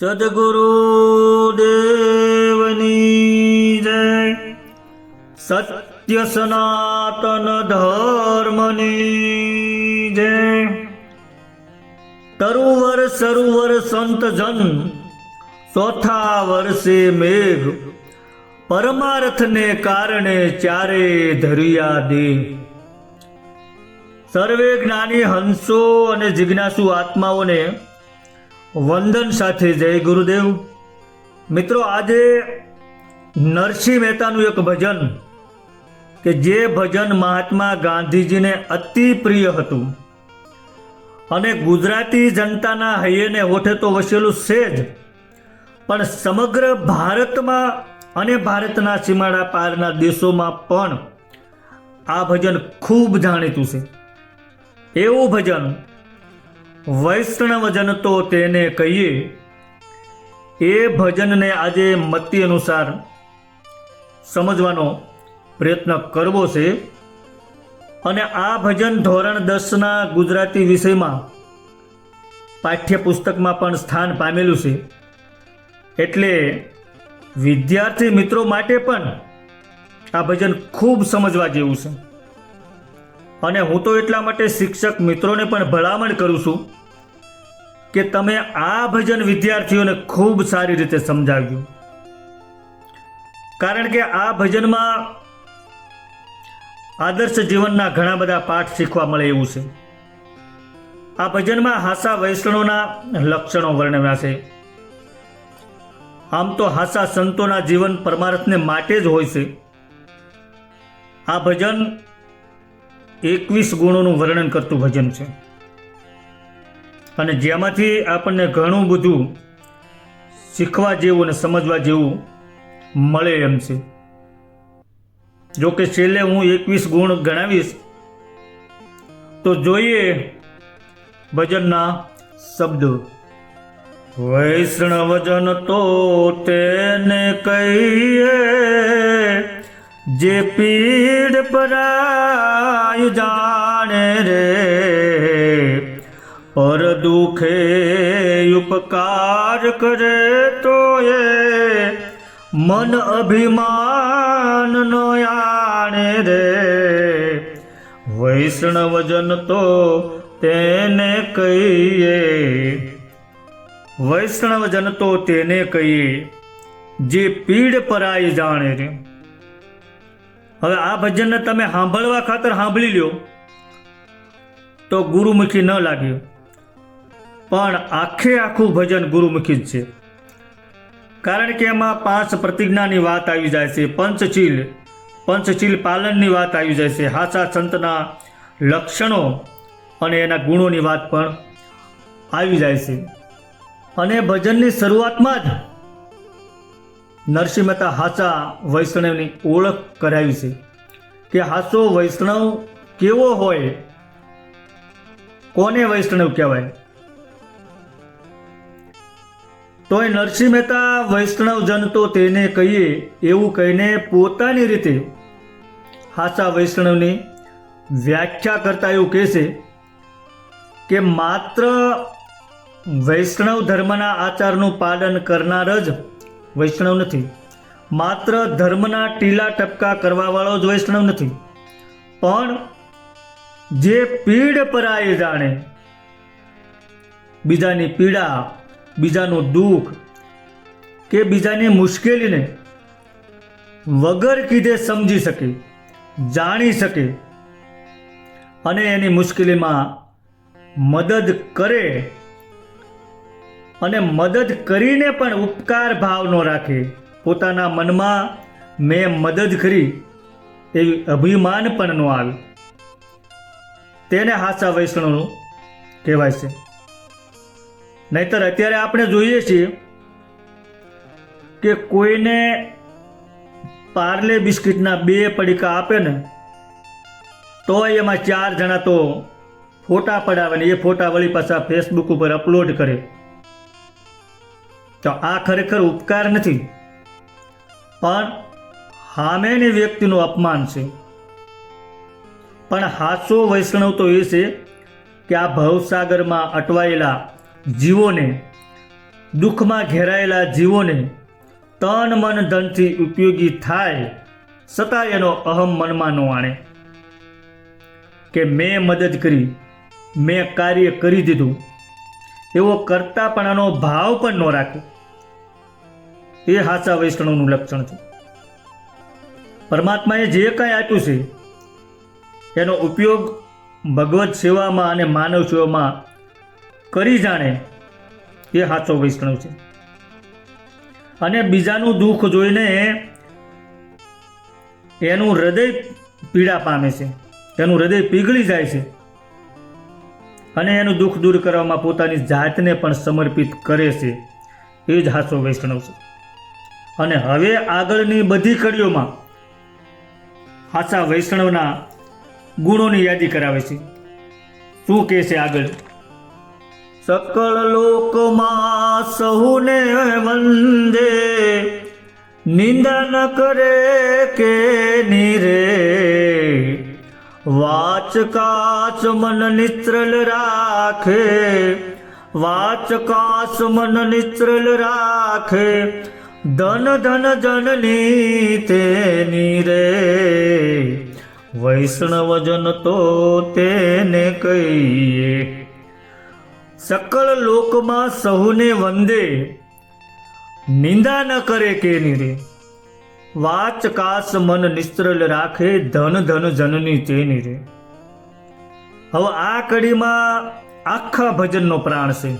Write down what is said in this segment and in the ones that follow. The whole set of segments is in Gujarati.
સદગુરુ દેવની જય. સત્ય સનાતન ધર્મની જય. તરુવર સરુવર સંત જન, ચોથા વર્ષે મેઘ, પરમાર્થને કારણે ચારે ધરિયા દે સર્વે જ્ઞાની હંસો અને જિજ્ઞાસુ આત્માઓને વંદન સાથે જય ગુરુદેવ. મિત્રો, આજે નરસિંહ મહેતાનું એક ભજન કે જે ભજન મહાત્મા ગાંધીજીને અતિ પ્રિય હતું. અને ગુજરાતી જનતાના હૈયેને હોઠે તો વસેલું છે જ પણ સમગ્ર ભારતમાં અને ભારતના સીમાડા પારના દેશોમાં પણ આ ભજન ખૂબ જાણીતું છે. એવું ભજન વૈષ્ણવજન તો તેને કહીએ, એ ભજનને આજે મતિ અનુસાર સમજવાનો પ્રયત્ન કરવો છે અને આ ભજન ધોરણ દસના ગુજરાતી વિષયમાં પાઠ્યપુસ્તકમાં પણ સ્થાન પામેલું છે. એટલે વિદ્યાર્થી મિત્રો માટે પણ આ ભજન ખૂબ સમજવા જેવું છે. અને હું તો એટલા માટે શિક્ષક મિત્રોને પણ ભલામણ કરું છું કે તમે આ ભજન વિદ્યાર્થીઓને ખૂબ સારી રીતે સમજાવ્યું. કારણ કે આ ભજનમાં આદર્શ જીવનના ઘણા બધા પાઠ શીખવા મળે એવું છે. આ ભજનમાં હાસા વૈષ્ણવના લક્ષણો વર્ણવ્યા છે. આમ તો હાસા સંતોના જીવન પરમાર્થને માટે જ હોય છે. આ ભજન એકવીસ ગુણોનું વર્ણન કરતું ભજન છે. અને જેમાંથી આપણને ઘણું બધું શીખવા જેવું અને સમજવા જેવું મળે એમ છે. જો કે છેલ્લે હું એકવીસ ગુણ ગણાવીશ, તો જોઈએ ભજનના શબ્દો. વૈષ્ણવજન તો તેને કહીએ, જે પીડ પરાય જાણે રે. પર દુખે ઉપકાર કરે તો એ મન અભિમાન નો આણે રે. વૈષ્ણવજન તો તેને કહીએ. વૈષ્ણવજન તો તેને કહીએ, જે પીડ પરાય જાણે રે. હવે આ ભજનને તમે સાંભળવા ખાતર સાંભળી લ્યો. તો ગુરુમુખી ન લાગ્યું પણ આખે આખું ભજન ગુરુમુખી જ છે. કારણ કે એમાં પાંચ પ્રતિજ્ઞાની વાત આવી જાય છે પંચચીલ પંચચીલ પાલનની વાત આવી જાય છે હાસા સંતના લક્ષણો અને એના ગુણોની વાત પણ આવી જાય છે. અને ભજનની શરૂઆતમાં જ નરસિંહ મહેતા હાસા વૈષ્ણવની ઓળખ કરાવી છે કે હાસો વૈષ્ણવ કેવો હોય, કોને વૈષ્ણવ કહેવાય? તોય નરસિંહ મહેતા વૈષ્ણવ જન તો તેને કહીએ એવું કહીને પોતાની રીતે હાસા વૈષ્ણવની વ્યાખ્યા કરતા એવું કહેશે કે માત્ર વૈષ્ણવ ધર્મના આચારનું પાલન કરનાર જ વૈષ્ણવ નથી. માત્ર ધર્મના ટીલા ટપકા કરવાવાળો જ વૈષ્ણવ નથી. પણ જે પીડ પરાય જાણે, બીજાની પીડા બીજાનું દુઃખ કે બીજાની મુશ્કેલીને વગર કીધે સમજી શકે, જાણી શકે અને એની મુશ્કેલીમાં મદદ કરે અને મદદ કરીને પણ ઉપકાર ભાવ ન રાખે. પોતાના મનમાં મેં મદદ કરી એવી અભિમાન પણ ન આવે. તેને હાસા વૈષ્ણવનું કહેવાય છે. નહીતર અત્યારે આપણે જોઈએ છીએ કે કોઈને પાર્લે બિસ્કિટના બે પડીકા આપે ને તો એમાં ચાર જણા તો ફોટા પડાવે ને એ ફોટા વળી પાછા ફેસબુક ઉપર અપલોડ કરે. તો આ ખરેખર ઉપકાર નથી, પણ સામેની વ્યક્તિનું અપમાન છે. પણ હાસો વૈષ્ણવ તો એ છે કે આ ભવસાગરમાં અટવાયેલા જીવોને, દુઃખમાં ઘેરાયેલા જીવોને તન મન ધનથી ઉપયોગી થાય છતાં એનો અહમ મનમાં ન આણે. કે મેં મદદ કરી, મેં કાર્ય કરી દીધું, એવો કરતાપણાનો ભાવ પણ ન રાખે. એ હાચા વૈષ્ણવનું લક્ષણ છે. પરમાત્માએ જે કાંઈ આપ્યું છે, એનો ઉપયોગ ભગવત સેવામાં અને માનવ સેવામાં કરી જાણે એ સાચો વૈષ્ણવ છે. અને બીજાનું દુઃખ જોઈને એનું હૃદય પીડા પામે છે. એનું હૃદય પીગળી જાય છે. અને એનું દુઃખ દૂર કરવામાં પોતાની જાતને પણ સમર્પિત કરે છે. એ જ હાસો વૈષ્ણવ છે. અને હવે આગળની બધી કડીઓમાં હાસા વૈષ્ણવના ગુણોની યાદી કરાવે છે. શું કહે છે આગળ? સકળ લોકમાં સહુને વંદે નિંદન કરે કે નિરે વાચ કાચ મન નિત્રલ રાખે વાચ કાચ મન નિત્રલ રાખે ધન ધન જનની તેની રે વૈષ્ણવજન તો તેને કહીએ સકળ લોકમાં સહુને વંદે નિંદા ન કરે કે રે વાચ કાસ મન નિસ્ત્રલ રાખે ધન ધન જનની તેની રે હવે આ કડીમાં આખા ભજનનો પ્રાણ છે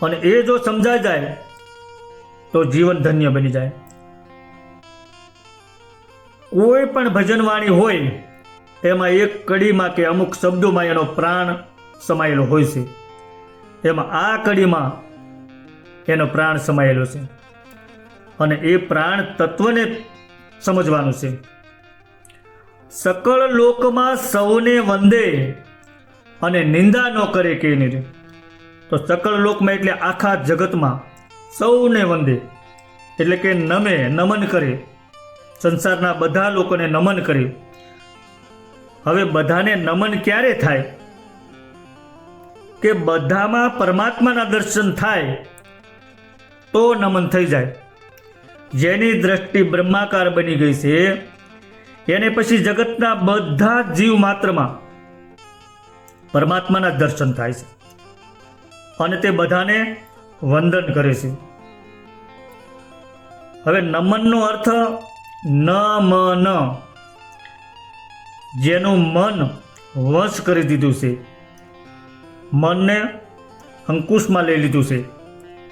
અને એ જો સમજાઈ જાય તો જીવન ધન્ય બની જાય કોઈ પણ ભજનવાણી હોય એમાં એક કડીમાં કે અમુક શબ્દોમાં એનો પ્રાણ સમાયેલો હોય છે એમાં આ કડીમાં એનો પ્રાણ સમાયેલો છે. અને એ પ્રાણ તત્વને સમજવાનું છે. સકળ લોકમાં સૌને વંદે અને નિંદા ન કરે કે નહીં તો સકળ લોકમાં એટલે આખા જગતમાં સૌને વંદે. એટલે કે નમે, નમન કરે. સંસારના બધા લોકોને નમન કરે. હવે બધાને નમન ક્યારે થાય? કે બધામાં પરમાત્માના દર્શન થાય તો નમન થઈ જાય. જેની દ્રષ્ટિ બ્રહ્માકાર બની ગઈ છે, એને પછી જગતના બધા જીવ માત્રમાં પરમાત્માના દર્શન થાય છે. અને તે બધાને વંદન કરે છે. હવે નમનનો અર્થ ન મ ન જેનું મન વશ કરી દીધું છે. મનને અંકુશમાં લઈ લીધું છે.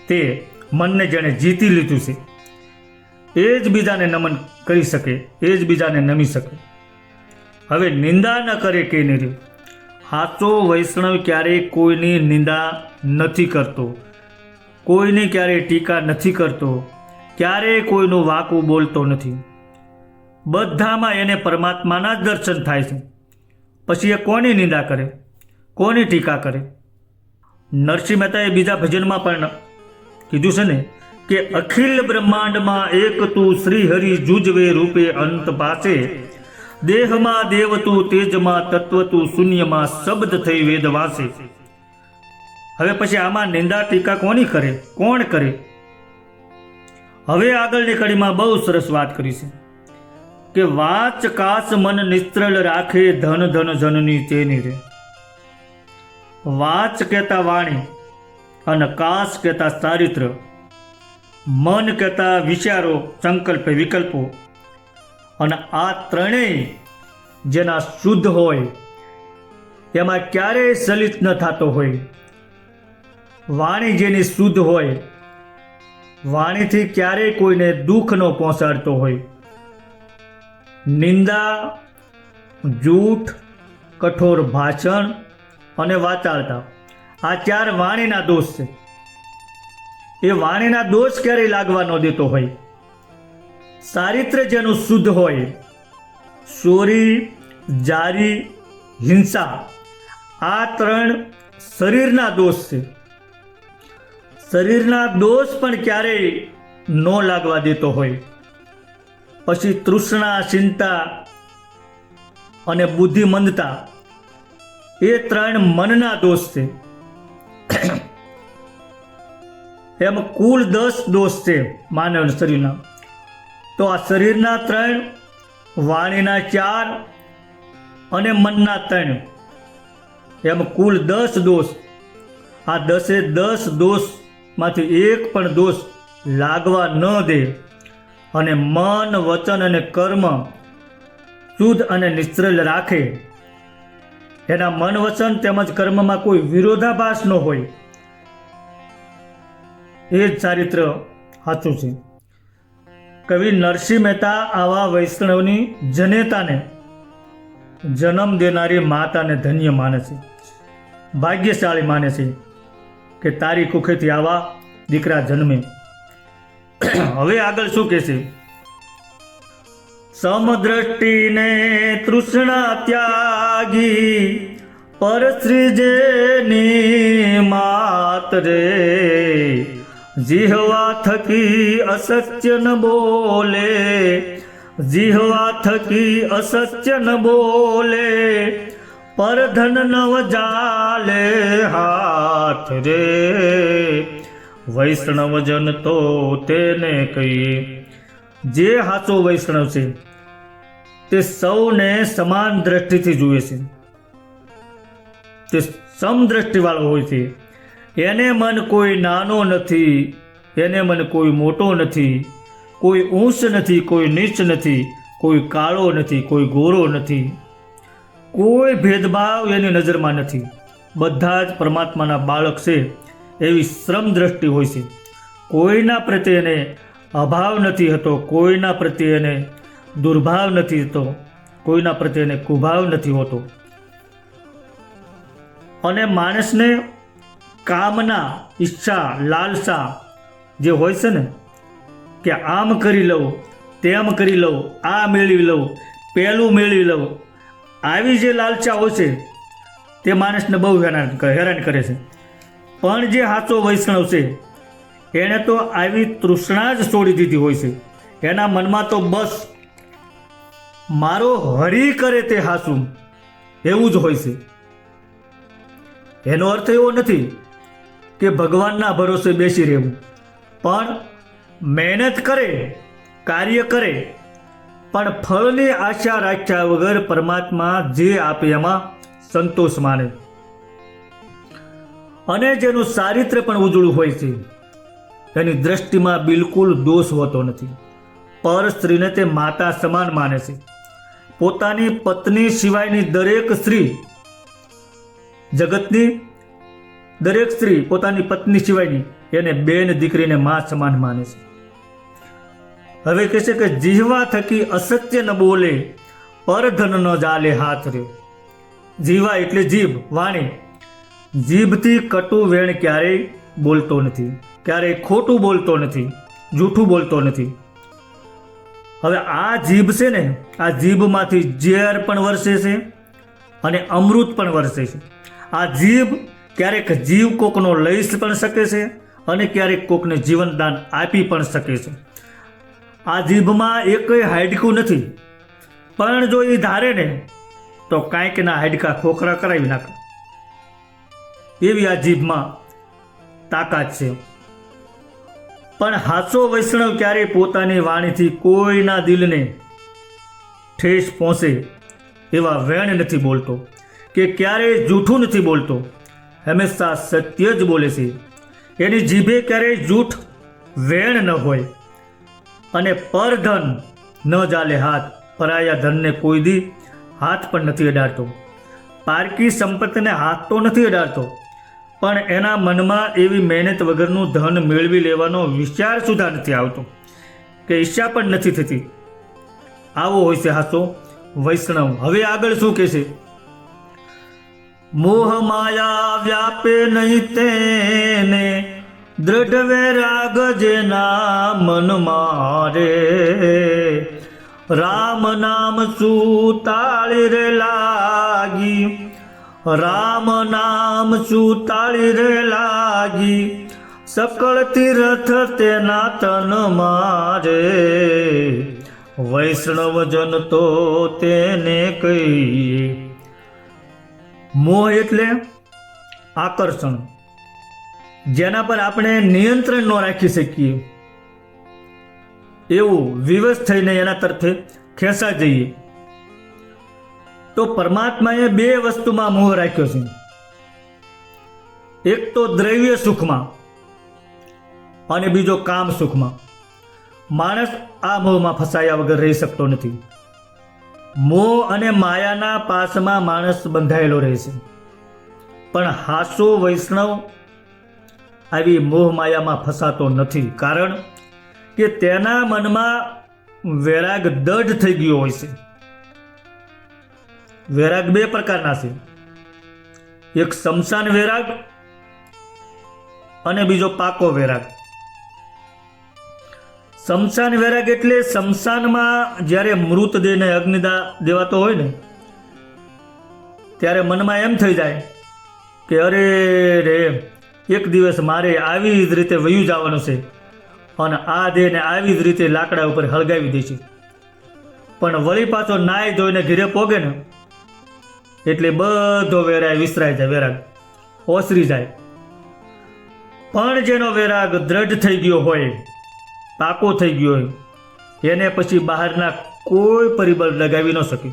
તે મનને જેણે જીતી લીધું છે. એ જ બીજાને નમન કરી શકે, એ જ બીજાને નમી શકે. હવે નિંદા ન કરે કે નહીં રહ્યું સાચો વૈષ્ણવ ક્યારેય કોઈની નિંદા નથી કરતો. કોઈની ક્યારેય ટીકા નથી કરતો. ક્યારેય કોઈનું વાકું બોલતો નથી. બધામાં એને પરમાત્માના જ દર્શન થાય છે. પછી એ કોની નિંદા કરે? કોની ટીકા કરે? નરસિંહ મહેતાએ બીજા ભજનમાં પણ કીધું છે ને કે અખિલ બ્રહ્માંડમાં એક તું શ્રી હરિ જુજવે રૂપે અંત પાસે દેહમાં દેવ તું, તેજમાં તત્વ તું, શૂન્યમાં શબ્દ થઈ વેદ વાસે. હવે પછી આમાં નિંદા ટીકા કોની કરે? કોણ કરે? હવે આગળની કડીમાં બહુ સરસ વાત કરી છે કે વાચ કાસ મન નિસ્ત્રળ રાખે ધન ધન જનની તેની રે. વાચ કહેતા વાણી અને કાસ કહેતા ચારિત્ર. મન કહેતા વિચારો, સંકલ્પ, વિકલ્પો. અને આ ત્રણેય જેના શુદ્ધ હોય, એમાં ક્યારેય સલિત ન થતો હોય. વાણી જેની શુદ્ધ હોય, વાણીથી ક્યારેય કોઈને દુઃખ ન પહોંચાડતો હોય. નિંદા, જૂઠ, કઠોર ભાષણ અને વાચાળતા. આ ચાર વાણીના દોષ છે. એ વાણીના દોષ ક્યારેય લાગવા ન દેતો હોય? ચારિત્ર જેનું શુદ્ધ હોય, ચોરી, જારી, હિંસા, આ ત્રણ શરીરના દોષ છે. શરીરના દોષ પણ ક્યારેય ન લાગવા દેતો હોય. પછી તૃષ્ણા, ચિંતા અને બુદ્ધિમંદતા એ ત્રણ મનના દોષ છે. એમ કુલ દસ દોષ છે માનવ શરીરના. તો આ શરીરના ત્રણ, વાણીના ચાર અને મનના ત્રણ. એમ કુલ દસ દોષ. આ દસે દસ દોષમાંથી એક પણ દોષ લાગવા ન દે. અને મન, વચન અને કર્મ શુદ્ધ અને નિશ્ચલ રાખે. એના મન વચન તેમજ કર્મમાં કોઈ વિરોધાભાસ ન હોય. એ જ ચારિત્ર સાચું છે. કવિ નરસિંહ મહેતા આવા વૈષ્ણવની જનેતાને જન્મ દેનારી માતાને ધન્ય માને છે. ભાગ્યશાળી માને છે કે તારી કુખેથી આવા દીકરા જન્મે. હવે આગળ શું કે છે? સમદ્રષ્ટિને તૃષ્ણા ત્યાગી પરશ્રીજેની માત રે. જીહવા થકી અસત્ય ન બોલે, જીહવા થકી અસત્ય ન બોલે પરધન નવ જાલે હાથ રે. વૈષ્ણવજન તો તેને કહીએ. જે હાચો વૈષ્ણવ છે તે સૌને સમાન દ્રષ્ટિથી જુએ છે. તે સમદ્રષ્ટિવાળો હોય છે. એને મન કોઈ નાનો નથી, એને મન કોઈ મોટો નથી, કોઈ ઊંચ નથી, કોઈ નીચ નથી, કોઈ કાળો નથી, કોઈ ગોરો નથી. કોઈ ભેદભાવ એની નજરમાં નથી. બધા જ પરમાત્માના બાળક છે એવી શ્રમ દ્રષ્ટિ હોય છે. કોઈના પ્રત્યે એને અભાવ નથી હતો, કોઈના પ્રત્યે એને દુર્ભાવ નથી થતો કોઈના પ્રત્યે એને કુભાવ નથી હોતો. અને માણસને કામના ઈચ્છા, લાલસા જે હોય છે ને, કે આમ કરી લઉં, તેમ કરી લઉં, આ મેળવી લઉં પહેલું મેળવી લઉં, આવી જે લાલચા હોય છે, તે માણસને બહુ હેરાન હેરાન કરે છે. પણ જે સાચો વૈષ્ણવ છે એણે તો આવી તૃષ્ણા જ છોડી દીધી હોય છે. એના મનમાં તો બસ મારો હરી કરે તે હાસું એવું જ હોય છે. એનો અર્થ એવો નથી કે ભગવાનના ભરોસે બેસી રહેવું. પણ મહેનત કરે, કાર્ય કરે, પણ ફળની આશા રાખ્યા વગર પરમાત્મા જે આપે એમાં સંતોષ માને. અને જેનું ચારિત્ર પણ ઉજળું હોય છે. તેની દ્રષ્ટિમાં બિલકુલ દોષ હોતો નથી. પર સ્ત્રીને તે માતા સમાન માને છે. પોતાની પત્ની સિવાયની દરેક સ્ત્રી જગતની દરેક સ્ત્રી પોતાની પત્ની સિવાયની એને બેન દીકરીને મા સમાન માને છે. હવે કહે છે કે જીહવા થકી અસત્ય ન બોલે, પરધન ન જાલે હાથ રહ્યો જીવા એટલે જીભ, વાણી. જીભથી કટુ વેણ ક્યારેય બોલતો નથી, ક્યારેય ખોટું બોલતો નથી, જૂઠું બોલતો નથી. હવે આ જીભ છે ને, આ જીભમાંથી ઝેર પણ વરસે છે અને અમૃત પણ વરસે છે. આ જીભ ક્યારેક જીવ કોકનો લઈ પણ શકે છે અને ક્યારેક કોકને જીવનદાન આપી પણ શકે છે. આ જીભમાં એકય હાડકું નથી, પણ જો એ ધારે ને, તો કાંઈકના હાડકા ખોખરા કરાવી નાખે. એવી આ જીભમાં તાકાત છે. પણ હાચો વૈષ્ણવ ક્યારેય પોતાની વાણીથી કોઈના દિલને ઠેસ પહોંચે એવા વેણ નથી બોલતો કે ક્યારેય જૂઠું નથી બોલતો. હંમેશા સત્ય જ બોલે છે. એની જીભે ક્યારેય જૂઠ વેણ ન હોય અને પરધન ન જાલે હાથ. પરાયા ધનને કોઈ દી હાથ પણ નથી અડાડતો. પારકી સંપત્તિને હાથ તો નથી અડાડતો. પણ એના મનમાં એવી મહેનત વગરનું ધન મેળવી લેવાનો વિચાર સુધા નથી આવતો. કે ઈચ્છા પણ નથી થતી. આવો હોય છે હાસો વૈષ્ણવ, હવે આગળ શું કહે છે? મોહ માયા વ્યાપે નહીં તેને દ્રઢ વૈરાગ જેના મન મારે. રામ નામ સુતાળી રે લાગી રામ નામ સુતાળી રે લાગી. સકળ તીર્થ તેના તન મારે વૈષ્ણવ જન તો તેને કહીએ. મોહ એટલે આકર્ષણ. જેના પર આપણે નિયંત્રણ ન રાખી શકીએ. એવું વિવશ થઈને એના તરફે ખેંચા જઈએ. તો પરમાત્માએ બે વસ્તુમાં મોહ રાખ્યો છે. એક તો દ્રવ્ય સુખમાં અને બીજો કામ સુખમાં. માણસ આ મોહમાં ફસાયા વગર રહી શકતો નથી. મોહ અને માયાના પાસમાં માણસ બંધાયેલો રહે છે. પણ હાસો વૈષ્ણવ આવી મોહ માયામાં ફસાતો નથી. કારણ કે તેના મનમાં વૈરાગ દઢ થઈ ગયો હોય છે. વૈરાગ બે પ્રકારના છે. એક શમશાન વૈરાગ અને બીજો પાકો વૈરાગ. શમશાન વૈરાગ એટલે શમશાનમાં જ્યારે મૃતદેહને અગ્નિદા દેવાતો હોય ને, ત્યારે મનમાં એમ થઈ જાય કે અરે રે, એક દિવસ મારે આવી જ રીતે વયું જવાનું છે અને આ દેહને આવી જ રીતે લાકડા ઉપર હળગાવી દે છે. પણ વળી પાછો નાય ધોઈને ઘીરે પોગે ને એટલે બધો વેરાય વિસરાય જાય, વેરાગ. ઓસરી જાય. પણ જેનો વેરાગ દ્રઢ થઈ ગયો હોય, પાકો થઈ ગયો હોય, એને પછી બહારના કોઈ પરિબળ લગાવી ન શકે.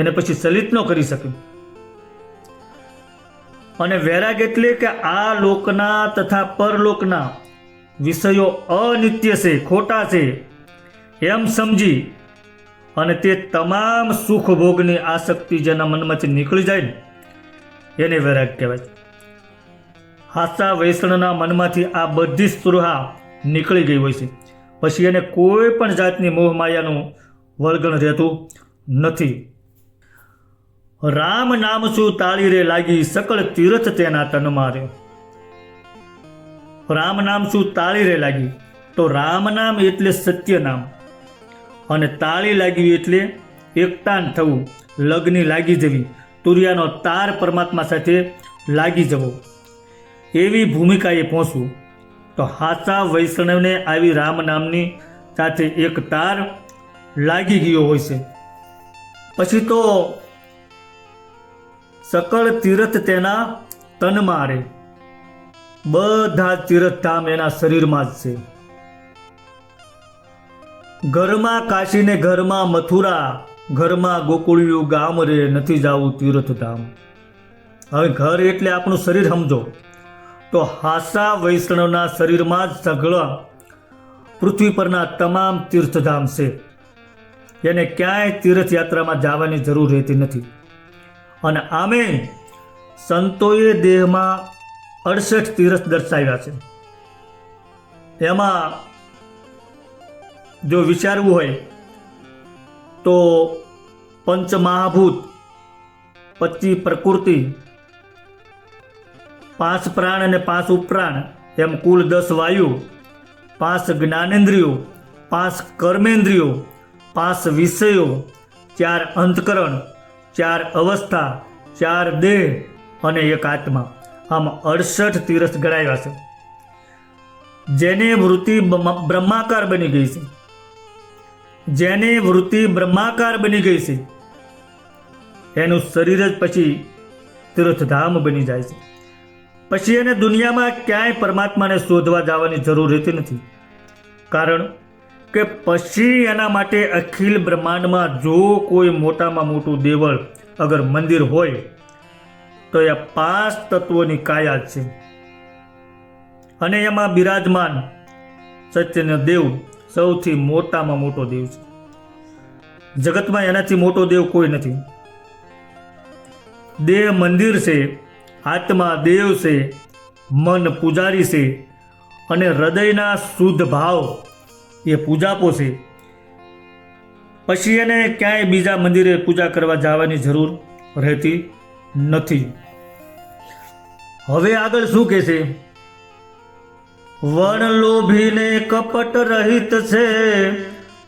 એને પછી સલિત ન કરી શકે. અને વૈરાગ એટલે કે આ લોકના તથા પરલોકના વિષયો અનિત્ય છે, ખોટા છે. એમ સમજી અને તે તમામ સુખ ભોગની આસક્તિ જેના મનમાંથી નીકળી જાય ને, એને વૈરાગ કહેવાય હાસા વૈષ્ણવના મનમાંથી આ બધી સ્પૃહા નીકળી ગઈ હોય છે. પછી એને કોઈ પણ જાતની મોહમાયાનું વળગણ રહેતું નથી. રામ નામ શું તાળી રે લાગી સકળ તીર્થ તેના તનમાં રે રામ નામ શું તાળી રે લાગી, તો રામ નામ એટલે સત્ય નામ. અને તાળી લાગવી એટલે એકતાન થવું, લગ્ની લાગી જવી, તુરિયાનો તાર પરમાત્મા સાથે લાગી જવો. એવી ભૂમિકાએ પહોંચવું. તો હાચા વૈષ્ણવને આવી રામ નામની સાથે એક તાર લાગી ગયો હોય છે. પછી તો સકળ તીર્થ તેના તનમાં રહે. બધા તીર્થધામ એના શરીરમાં જ છે. ઘરમાં કાશીને ઘરમાં મથુરા, ઘરમાં ગોકુળિયું ગામ રે, નથી જાવું તીર્થધામ. હવે ઘર એટલે આપણું શરીર સમજો. તો હાસા વૈષ્ણવના શરીરમાં જ સઘળા પૃથ્વી પરના તમામ તીર્થધામ છે. એને ક્યાંય તીર્થયાત્રામાં જવાની જરૂર રહેતી નથી. અને આમે સંતોએ દેહમાં અડસઠ તીર્થ દર્શાવ્યા છે. એમાં જો વિચારવું હોય, તો પંચમહાભૂત પચી પ્રકૃતિ, પાંચ પ્રાણ અને પાંચ ઉપપ્રાણ એમ કુલ દસ વાયુ, પાંચ જ્ઞાનેન્દ્રિયો, પાંચ કર્મેન્દ્રિયો, પાંચ વિષયો, ચાર અંતકરણ, ચાર અવસ્થા, ચાર દેહ અને એક આત્મા. આમ અડસઠ તીરથ ગણાવ્યા છે. જેને વૃત્તિ બ્રહ્માકાર બની ગઈ છે. જેની વૃત્તિ બ્રહ્માકાર બની ગઈ છે. એનું શરીર જ પછી તીર્થધામ બની જાય છે. પછી એને દુનિયામાં ક્યાંય પરમાત્માને શોધવા જવાની જરૂર રહેતી નથી. કારણ કે પછી એના માટે અખિલ બ્રહ્માંડમાં જો કોઈ મોટામાં મોટું દેવળ અગર મંદિર હોય, તો એ પાંચ તત્વોની કાયા છે. અને એમાં બિરાજમાન સત્યના દેવ સૌથી મોટામાં મોટો દેવ છે. જગતમાં એનાથી મોટો દેવ કોઈ નથી. દેહ મંદિર છે, આત્મા દેવ છે, મન પૂજારી છે અને હૃદયના શુદ્ધ ભાવ એ પૂજાપો છે. પછી એને ક્યાંય બીજા મંદિરે પૂજા કરવા જવાની જરૂર રહેતી નથી. હવે આગળ શું કહે વણ લોભીને કપટ રહિત છે.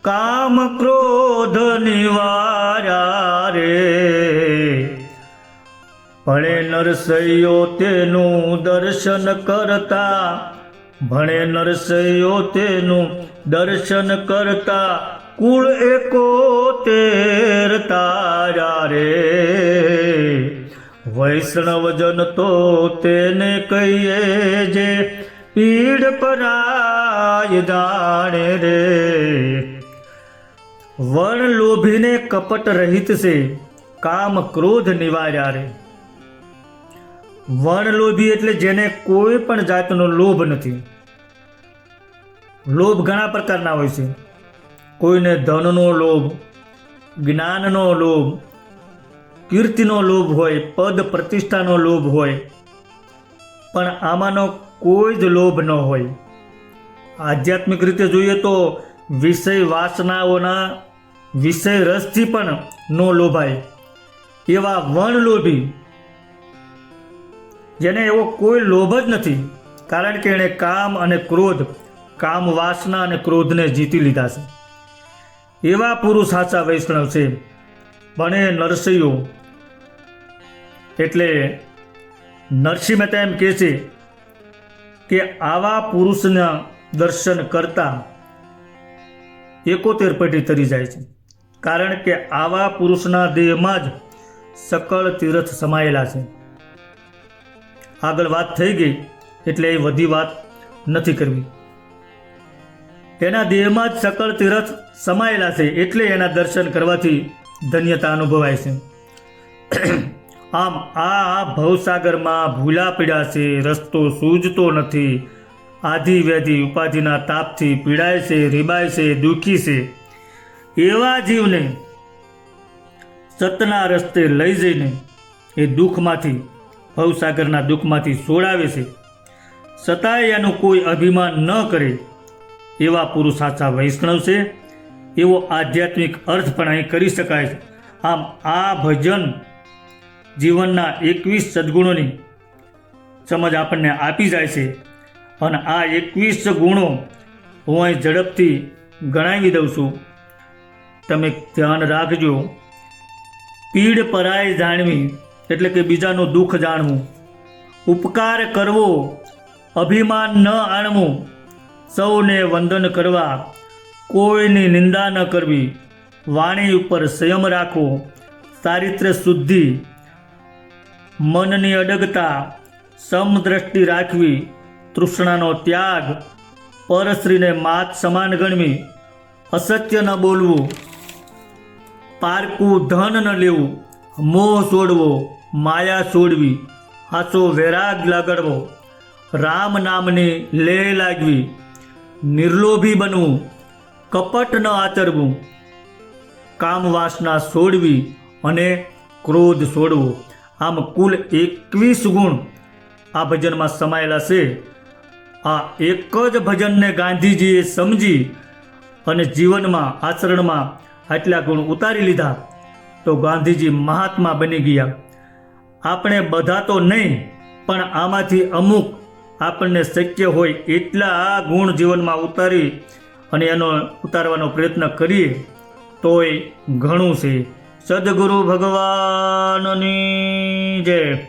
કામ ક્રોધ નિવાર્યા રે. ભણે નરસૈયો તેનું દર્શન કરતા, ભણે નરસૈયો તેનું દર્શન કરતા, કુળ એકો તેર તારા રે. વૈષ્ણવજન તો તેને કહીએ જે પીડ પરાય દાણે રે. વર્ણ લોભીને કપટ રહિત છે, કામ ક્રોધ નિવાર્યા રે. વર્ણ લોભી એટલે જેને કોઈ પણ જાતનો લોભ નથી. લોભ ઘણા પ્રકારના હોય છે. કોઈને ધનનો લોભ, જ્ઞાનનો લોભ, કીર્તિનો લોભ હોય, પદ પ્રતિષ્ઠાનો લોભ હોય. પણ આમાંનો કોઈ જ લોભ ન હોય. આધ્યાત્મિક રીતે જોઈએ તો વિષય વાસનાઓના વિષય રસથી પણ ન લોભાય. એવા વણલોભી જેને એવો કોઈ લોભ જ નથી, કારણ કે એણે કામ અને ક્રોધ, કામ વાસના અને ક્રોધને જીતી લીધા છે. એવા પુરુષ સાચા વૈષ્ણવ છે. પણ એ નરસિંહો. એટલે નરસિંહ મહેતા એમ કહે છે કે આવા પુરુષના દર્શન કરતા એકોતેર પેઢી તરી જાય છે. કારણ કે આવા પુરુષના દેહમાં જ સકળ તીર્થ સમાયેલા છે. આગળ વાત થઈ ગઈ, એટલે એ વધી વાત નથી કરવી. એના દેહમાં જ સકળ તીર્થ સમાયેલા છે, એટલે એના દર્શન કરવાથી ધન્યતા અનુભવાય છે. આમ આ ભવસાગરમાં ભૂલા પીડા છે, રસ્તો સૂજતો નથી. આધિ વ્યાધિ ઉપાધિના તાપથી પીડાય છે, રીબાય છે, દુઃખી છે. એવા જીવને સતના રસ્તે લઈ જઈને એ દુઃખમાંથી, ભવસાગરના દુઃખમાંથી છોડાવે છે. છતાંય એનું કોઈ અભિમાન ન કરે. એવા પુરુષ સાચા વૈષ્ણવ છે. એવો આધ્યાત્મિક અર્થ પણ અહીં કરી શકાય છે. આમ આ ભજન જીવનના એકવીસ સદગુણોની સમજ આપણને આપી જાય છે. અને આ એકવીસ ગુણો હું અહીં ઝડપથી ગણાવી દઉં છું. તમે ધ્યાન રાખજો. પીડ પરાય જાણવી એટલે કે બીજાનું દુઃખ જાણવું. ઉપકાર કરવો, અભિમાન ન આણવું. સૌને વંદન કરવા, કોઈની નિંદા ન કરવી. વાણી ઉપર સંયમ રાખવો. ચારિત્ર્ય શુદ્ધિ મનની અડગતા સમદ્રષ્ટિ રાખવી, તૃષ્ણાનો ત્યાગ, પરશ્રીને માત સમાન ગણવી, અસત્ય ન બોલવું, પારકું ધન ન લેવું, મોહ છોડવો માયા છોડવી હાસો વૈરાગ લાગડવો, રામ નામની લે લાગવી, નિર્લોભી બનવું, કપટ ન આચરવું, કામવાસના છોડવી અને ક્રોધ છોડવો આમ કુલ એકવીસ ગુણ આ ભજનમાં સમાયેલા છે. આ એક જ ભજનને ગાંધીજીએ સમજી અને જીવનમાં, આચરણમાં આટલા ગુણ ઉતારી લીધા તો ગાંધીજી મહાત્મા બની ગયા. આપણે બધા તો નહીં, પણ આમાંથી અમુક આપણને શક્ય હોય એટલા આ ગુણ જીવનમાં ઉતારી અને એનો ઉતારવાનો પ્રયત્ન કરીએ, તોય ઘણું છે. સદગુરુ ભગવાનની જય.